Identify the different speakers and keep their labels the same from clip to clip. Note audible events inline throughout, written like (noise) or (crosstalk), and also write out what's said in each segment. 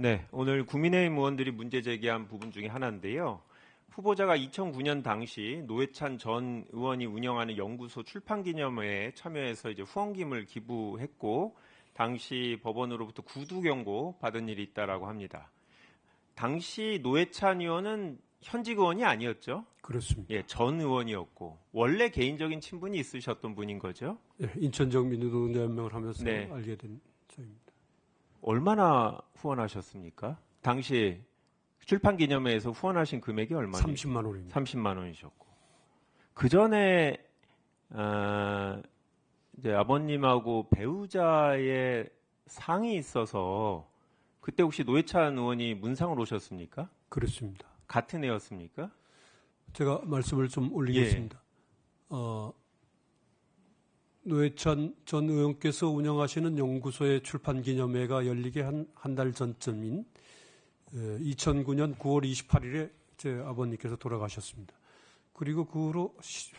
Speaker 1: 네, 오늘 국민의힘 의원들이 문제 제기한 부분 중에 하나인데요. 후보자가 2009년 당시 노회찬 전 의원이 운영하는 연구소 출판 기념회에 참여해서 이제 후원금을 기부했고 당시 법원으로부터 구두 경고 받은 일이 있다라고 합니다. 당시 노회찬 의원은 현직 의원이 아니었죠?
Speaker 2: 그렇습니다.
Speaker 1: 예, 전 의원이었고 원래 개인적인 친분이 있으셨던 분인 거죠?
Speaker 2: 예, 인천적 민주노동자 연맹을 하면서
Speaker 1: 네.
Speaker 2: 알게 된 저입니다.
Speaker 1: 얼마나 후원하셨습니까? 당시 출판 기념회에서 후원하신 금액이 얼마죠?
Speaker 2: 30만 원입니다.
Speaker 1: 30만 원이셨고 그 전에 어, 이제 아버님하고 배우자의 상이 있어서 그때 혹시 노회찬 의원이 문상을 오셨습니까?
Speaker 2: 그렇습니다.
Speaker 1: 같은 해였습니까?
Speaker 2: 제가 말씀을 좀 올리겠습니다.
Speaker 1: 예.
Speaker 2: 어, 노회찬 전 의원께서 운영하시는 연구소의 출판 기념회가 열리게 한한달 전쯤인 2009년 9월 28일에 제 아버님께서 돌아가셨습니다. 그리고 그 후로 시-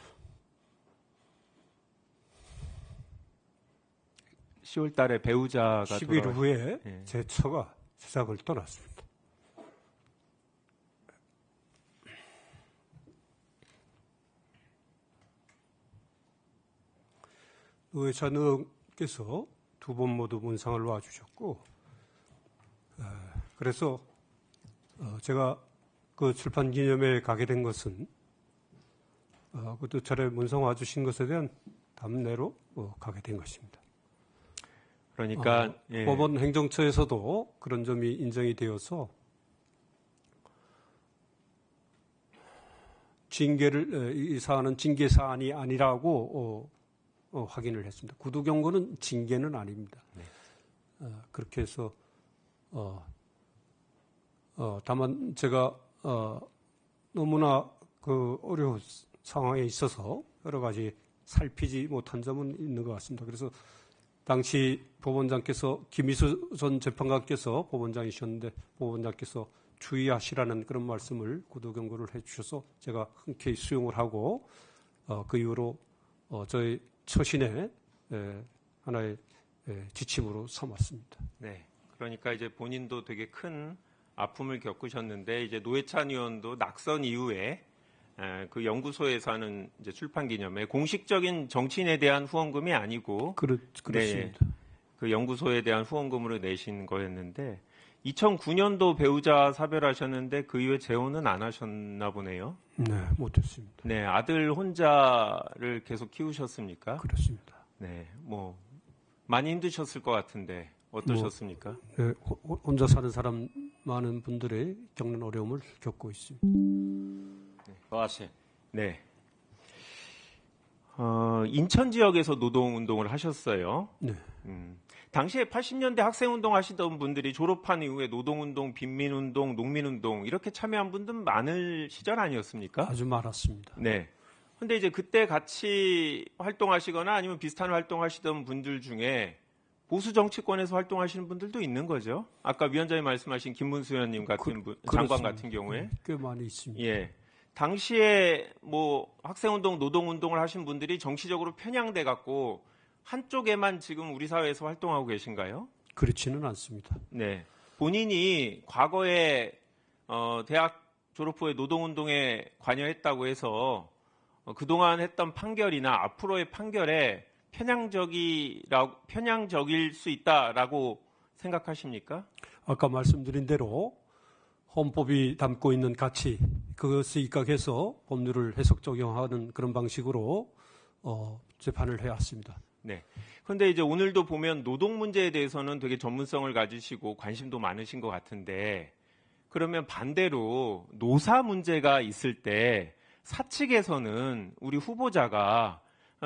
Speaker 1: 10월 달에 배우자가
Speaker 2: 10일
Speaker 1: 돌아가-
Speaker 2: 후에
Speaker 1: 예.
Speaker 2: 제 처가 세상을 떠났습니다. 노회찬 의원께서 두 번 모두 문상을 와주셨고, 어, 그래서 어, 제가 그 출판 기념회에 가게 된 것은 어, 그두 차례 문상 와주신 것에 대한 답례로 어, 가게 된 것입니다.
Speaker 1: 그러니까
Speaker 2: 어,
Speaker 1: 예.
Speaker 2: 법원 행정처에서도 그런 점이 인정이 되어서 징계를 에, 이 사안은 징계 사안이 아니라고 어, 어, 확인을 했습니다. 구두 경고는 징계는 아닙니다.
Speaker 1: 네.
Speaker 2: 어, 그렇게 해서 어, 어, 다만 제가 어, 너무나 그 어려운 상황에 있어서 여러 가지 살피지 못한 점은 있는 것 같습니다. 그래서 당시 법원장께서 김희수 전 재판관께서 법원장이셨는데 법원장께서 주의하시라는 그런 말씀을 구두 경고를 해주셔서 제가 흔쾌히 수용을 하고 어, 그 이후로 어, 저희 처신의 에, 하나의 에, 지침으로 삼았습니다.
Speaker 1: 네. 그러니까 이제 본인도 되게 큰 아픔을 겪으셨는데 이제 노회찬 의원도 낙선 이후에 에, 그 연구소에서 하는 이제 출판 기념회 공식적인 정치인에 대한 후원금이 아니고
Speaker 2: 그렇, 그렇습니다.
Speaker 1: 그 연구소에 대한 후원금으로 내신 거였는데 2009년도 배우자 사별하셨는데 그 이후에 재혼은 안 하셨나 보네요.
Speaker 2: 네, 못했습니다.
Speaker 1: 네, 아들 혼자를 계속 키우셨습니까?
Speaker 2: 그렇습니다.
Speaker 1: 네, 뭐 많이 힘드셨을 것 같은데 어떠셨습니까?
Speaker 2: 네, 호- 호- 혼자 사는 사람 많은 분들의 겪는 어려움을 겪고 있습니다.
Speaker 3: 고하시.
Speaker 1: 네. 어, 인천 지역에서 노동 운동을 하셨어요.
Speaker 2: 네.
Speaker 1: 음, 당시에 80년대 학생 운동 하시던 분들이 졸업한 이후에 노동 운동, 빈민 운동, 농민 운동 이렇게 참여한 분들 많을 시절 아니었습니까?
Speaker 2: 아주 많았습니다.
Speaker 1: 네. 근데 이제 그때 같이 활동하시거나 아니면 비슷한 활동하시던 분들 중에 보수 정치권에서 활동하시는 분들도 있는 거죠. 아까 위원장이 말씀하신 김문수 의원님 같은 분, 장관. 같은 경우에.
Speaker 2: 네, 꽤 많이 있습니다.
Speaker 1: 예. 당시에 뭐 학생운동, 노동운동을 하신 분들이 정치적으로 편향돼 갖고 한쪽에만 지금 우리 사회에서 활동하고 계신가요?
Speaker 2: 그렇지는 않습니다.
Speaker 1: 네. 본인이 과거에 어, 대학 졸업 후에 노동운동에 관여했다고 해서 어, 그동안 했던 판결이나 앞으로의 판결에 편향적이라 편향적일 수 있다라고 생각하십니까?
Speaker 2: 아까 말씀드린 대로 헌법이 담고 있는 가치 그것에 입각해서 법률을 해석 적용하는 그런 방식으로 어, 재판을 해왔습니다.
Speaker 1: 네. 그런데 이제 오늘도 보면 노동 문제에 대해서는 되게 전문성을 가지시고 관심도 많으신 것 같은데 그러면 반대로 노사 문제가 있을 때 사측에서는 우리 후보자가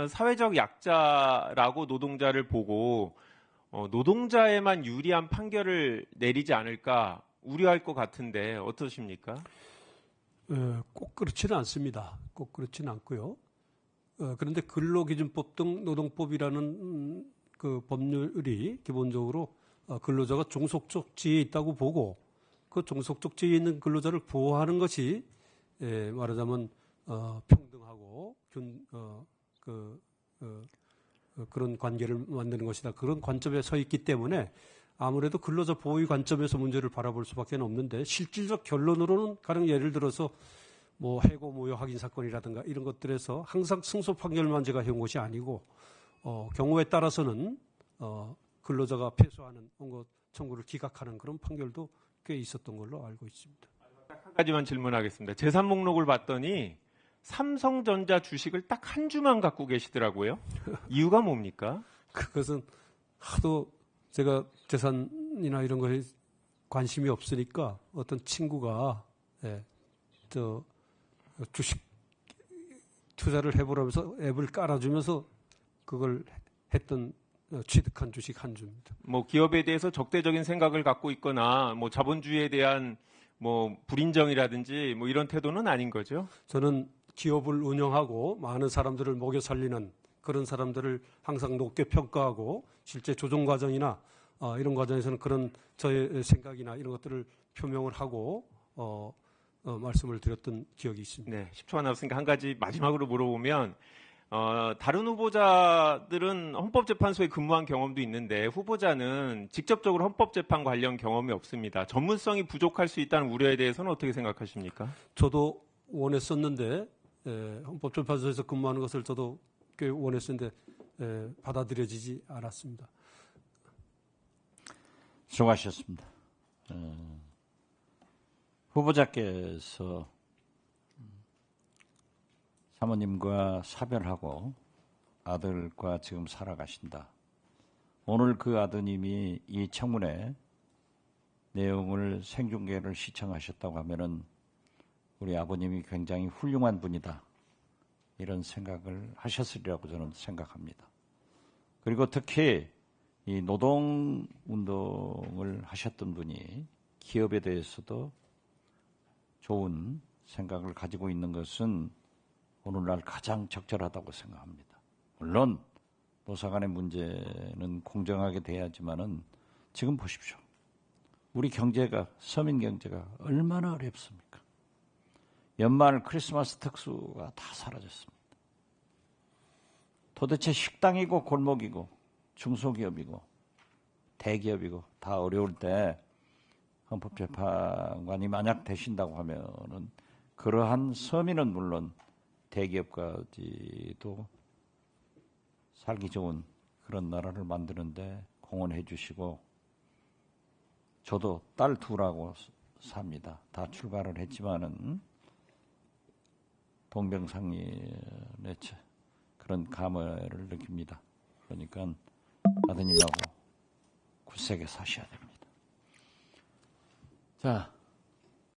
Speaker 1: 사회적 약자라고 노동자를 보고 어, 노동자에만 유리한 판결을 내리지 않을까 우려할 것 같은데 어떠십니까?
Speaker 2: 어, 꼭 그렇지는 않습니다. 꼭 그렇지는 않고요. 어, 그런데 근로기준법 등 노동법이라는 음, 그 법률이 기본적으로 어, 근로자가 종속적지에 있다고 보고 그 종속적지에 있는 근로자를 보호하는 것이 예, 말하자면 어, 평등하고 균, 어, 그, 어, 어, 그런 관계를 만드는 것이다. 그런 관점에 서 있기 때문에 아무래도 근로자 보호의 관점에서 문제를 바라볼 수밖에 없는데 실질적 결론으로는 가령 예를 들어서 뭐 해고 모여 확인 사건이라든가 이런 것들에서 항상 승소 판결만 제가 해온 것이 아니고 어, 경우에 따라서는 어, 근로자가 패소하는 원고 청구를 기각하는 그런 판결도 꽤 있었던 걸로 알고 있습니다.
Speaker 1: 한 가지만 질문하겠습니다. 재산 목록을 봤더니 삼성전자 주식을 딱 한 주만 갖고 계시더라고요. (laughs) 이유가 뭡니까?
Speaker 2: 그것은 하도 제가 재산이나 이런 거에 관심이 없으니까 어떤 친구가 예, 저 주식 투자를 해보라면서 앱을 깔아주면서 그걸 했던 어, 취득한 주식 한 주입니다.
Speaker 1: 뭐 기업에 대해서 적대적인 생각을 갖고 있거나 뭐 자본주의에 대한 뭐 불인정이라든지 뭐 이런 태도는 아닌 거죠.
Speaker 2: 저는 기업을 운영하고 많은 사람들을 먹여 살리는 그런 사람들을 항상 높게 평가하고 실제 조정 과정이나 어, 이런 과정에서는 그런 저의 생각이나 이런 것들을 표명을 하고 어, 어, 말씀을 드렸던 기억이 있습니다.
Speaker 1: 네, 10초가 남았으니까 한 가지 마지막으로 물어보면 어, 다른 후보자들은 헌법재판소에 근무한 경험도 있는데 후보자는 직접적으로 헌법재판 관련 경험이 없습니다. 전문성이 부족할 수 있다는 우려에 대해서는 어떻게 생각하십니까?
Speaker 2: 저도 원했었는데 에, 헌법재판소에서 근무하는 것을 저도 꽤 원했었는데 에, 받아들여지지 않았습니다.
Speaker 3: 수고하셨습니다. 어, 후보자께서 사모님과 사별하고 아들과 지금 살아가신다. 오늘 그 아드님이 이 청문회 내용을 생중계를 시청하셨다고 하면은 우리 아버님이 굉장히 훌륭한 분이다. 이런 생각을 하셨으리라고 저는 생각합니다. 그리고 특히 이 노동 운동을 하셨던 분이 기업에 대해서도 좋은 생각을 가지고 있는 것은 오늘날 가장 적절하다고 생각합니다. 물론 노사 간의 문제는 공정하게 돼야지만은 지금 보십시오. 우리 경제가 서민 경제가 얼마나 어렵습니까? 연말 크리스마스 특수가 다 사라졌습니다. 도대체 식당이고 골목이고 중소기업이고 대기업이고 다 어려울 때 헌법재판관이 만약 되신다고 하면은 그러한 서민은 물론 대기업까지도 살기 좋은 그런 나라를 만드는데 공헌해 주시고 저도 딸 둘하고 삽니다. 다 출가를 했지만은 동병상련의 그런 감회를 느낍니다. 그러니까 아드님하고 굳세게 사셔야 됩니다. 자,